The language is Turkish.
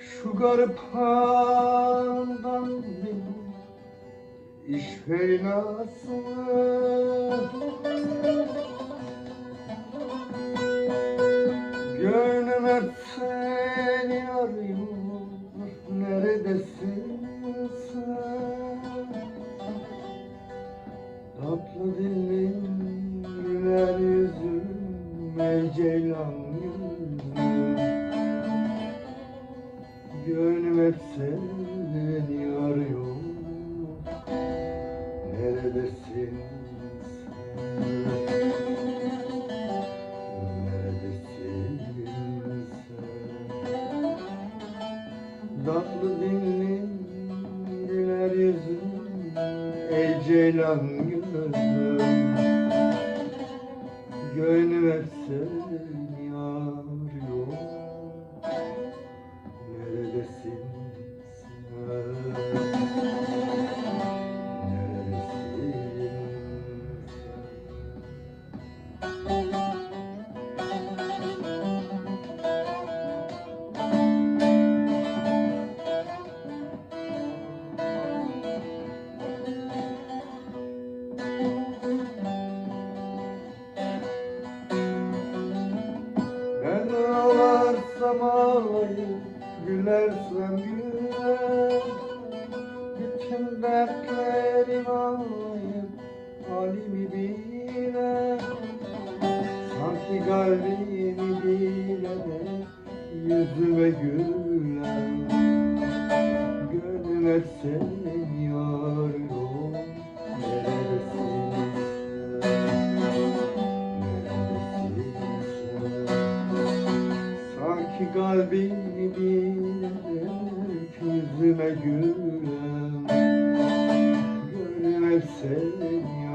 Şu garip haldan beni iş feylasını Gönlüm etsin Gönlüm hep seni arıyor Neredesin? Neredesin sen? Tatlı dilin güler yüzün Ey ceylan gözüm Gönlüm hep seni ağlayıp gülersem güler Bütün dertlerim ağlayıp halimi biler Sanki kalbimi bilerek yüzüme güler. Seni arıyor kalbini bilerek yüzüme gülen Gönlüm hep seni